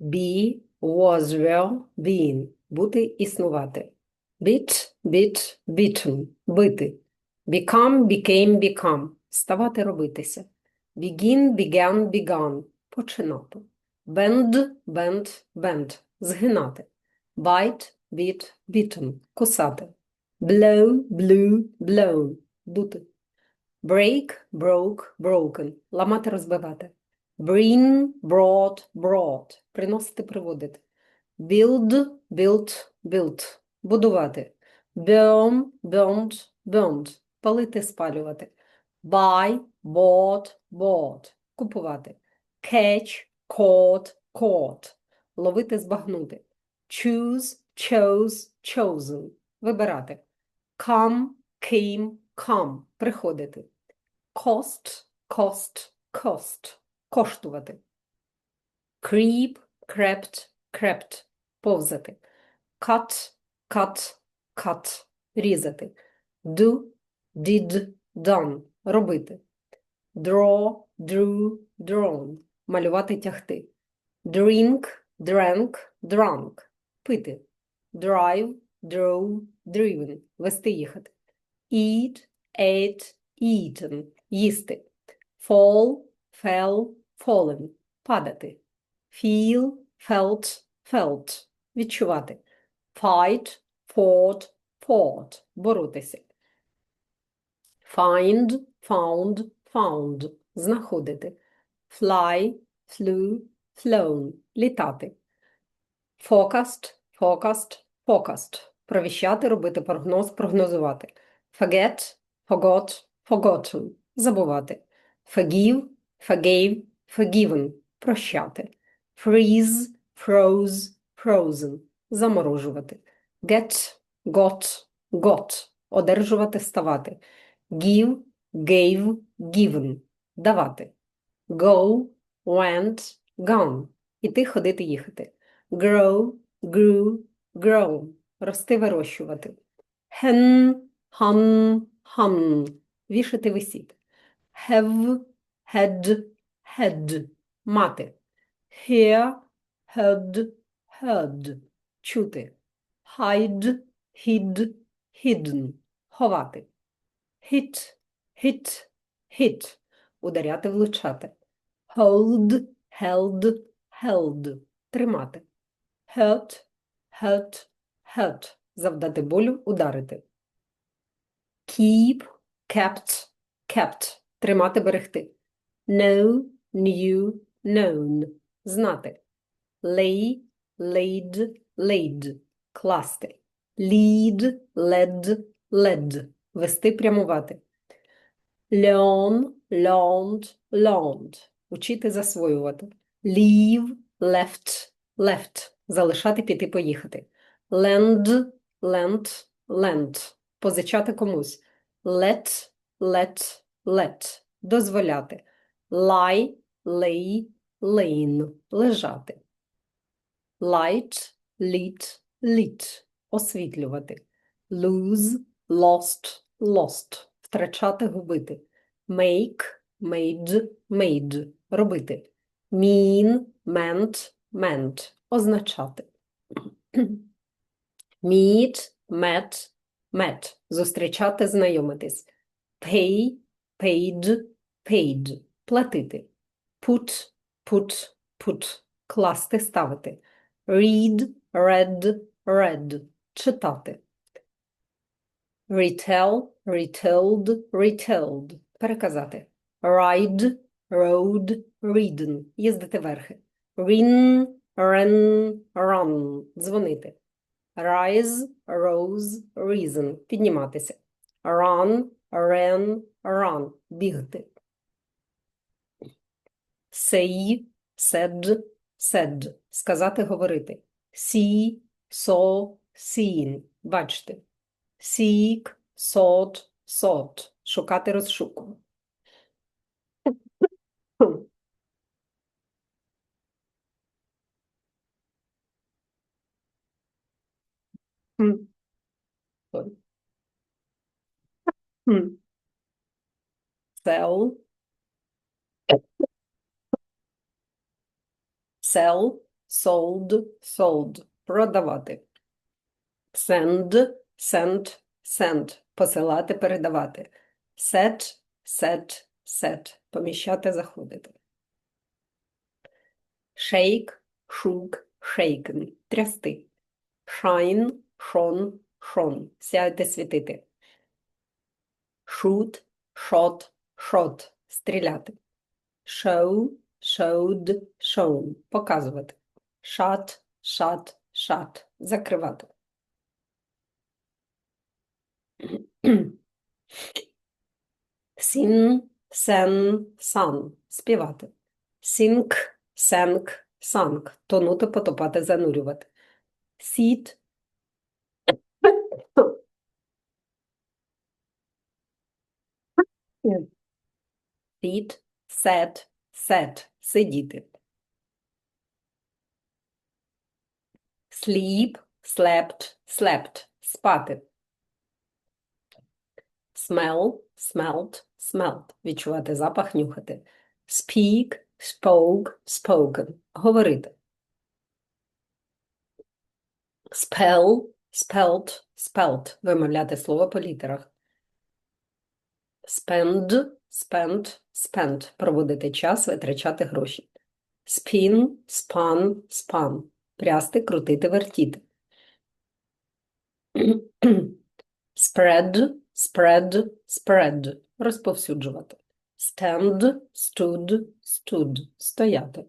Be, was, were, been. Бути, існувати. Bit, bit, bitten. Бити. Become, became, become. Ставати, робитися. Begin, began, begun. Починати. Bend, bend, bend. Згинати. Bite, bit, bitten. Кусати. Blow, blew, blown. Дути. Break, broke, broken. Ламати, розбивати. Bring, brought, brought. Приносити, приводити. Build, built, built. Будувати. Burn, burned, burned. Палити, спалювати. Buy, bought, bought. Купувати. Catch, caught, caught. Ловити, збагнути. Choose, chose, chosen. Вибирати. Come, came, come. Приходити. Cost, cost, cost. Коштувати. Creep, crept, crept. Повзати. Cut, cut, cut. Різати. Do, did, done. Робити. Draw, drew, drawn. Малювати, тягти. Drink, drank, drunk. Пити. Drive, drove, driven. Вести, їхати. Eat, ate, eaten. Їсти. Fall, fell, fallen. Падати. Feel, felt, felt. Відчувати. Fight, fought, fought. Боротися. Find, found, found. Знаходити. Fly, flew, flown. Літати. Forecast, forecast, forecast. Провіщати, робити прогноз, прогнозувати. Forget, forgot, forgotten. Забувати. Forgive, forgave, forgiven. Прощати. Freeze, froze, frozen. Заморожувати. Get, got, got. Одержувати, ставати. Give, gave, given. Давати. Go, went, gone. Іти, ходити, їхати. Grow, grew, grown. Рости, вирощувати. Hen, hung, hung. Вішати, висіти. Have, had, had. Мати. Hear, heard, heard. Чути. Hide, hid, hidden. Ховати. Hit, hit, hit. Ударяти, влучати. Hold, held, held. Тримати. Hurt, hurt, hurt. Завдати болю, ударити. Keep, kept, kept. Тримати, берегти. Know, knew, known. Знати. Lay, laid, laid. Класти. Lead, led, led. Вести, прямувати. Learn, learned, learned. Учити, засвоювати. Leave, left, left. Залишати, піти, поїхати. Lend, lent, lent. Позичати комусь. Let, let, let. Дозволяти. Lie, lay, lain. Лежати. Light. Освітлювати. Lose, lost, lost. Втрачати, губити. Make, made, made. Робити. Mean, meant, meant. Означати. Meet, met, met. Зустрічати, знайомитись. Pay, paid, paid. Платити. Put, put, put. Класти, ставити. Read, read, read. Читати. Retell, retold, retold. Переказати. Ride, rode, ridden. Їздити верхи. Rin, ran, run. Дзвонити. Rise, rose, risen. Підніматися. Run, ran, run. Бігти. Say, said, said. Сказати, говорити. See, saw, seen. Бачити. Seek, sought, sought. Шукати, розшукувати. Sell. Sell, sold, sold. Продавати. Send, sent, sent. Посилати, передавати. Set, set, set. Поміщати, заходити. Shake, shook, shaken. Трясти. Shine, shone, shone. Сяяти, світити. Shoot, shot, shot. Стріляти. Show, showed, shown. Показувати. Shut, shut, shut. Закривати. Sing, sen, sun. Співати. Sink, sank, sunk. Тонути, потопати, занурювати. Sit. Sit, sat, sat. Сидіти. Sleep, slept, slept. Спати. Smell, smelt, smelt. Відчувати запах, нюхати. Speak, spoke, spoken. Говорити. Spell, spelt, spelt. Вимовляти слово по літерах. Spend, spent, spent. Проводити час, витрачати гроші. Spin, spun, spun. Прясти, крутити, вертіти. Spread, spread, spread. Розповсюджувати. Stand, stood, stood. Стояти.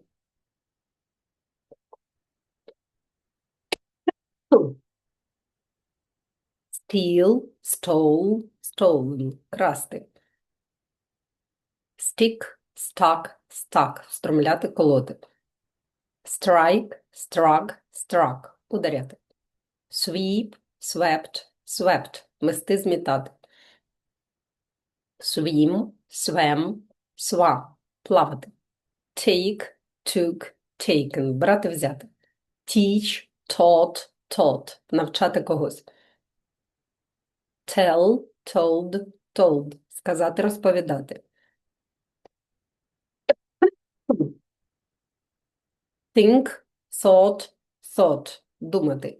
Steal, stole, stolen. Красти. Stick, stuck, stuck. Встромляти, колоти. Strike, struck, struck. Ударяти. Sweep, swept, swept. Мести, змітати. Swim, swam, swam. Плавати. Take, took, taken. Брати, взяти. Teach, taught, taught. Навчати когось. Tell, told, told. Сказати, розповідати. Think, thought, thought. Думати.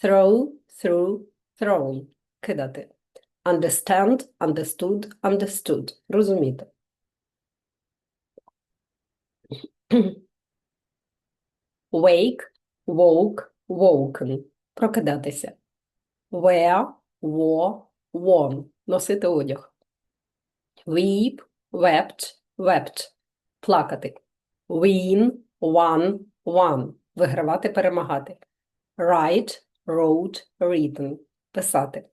Throw, threw, thrown. Кидати. Understand, understood, understood. Розуміти. Wake, woke, woken. Прокидатися. Wear, wore, worn. Носити одяг. Weep, wept, wept. Плакати. Win, won, won. Вигравати, перемагати. Write, wrote, written. Писати.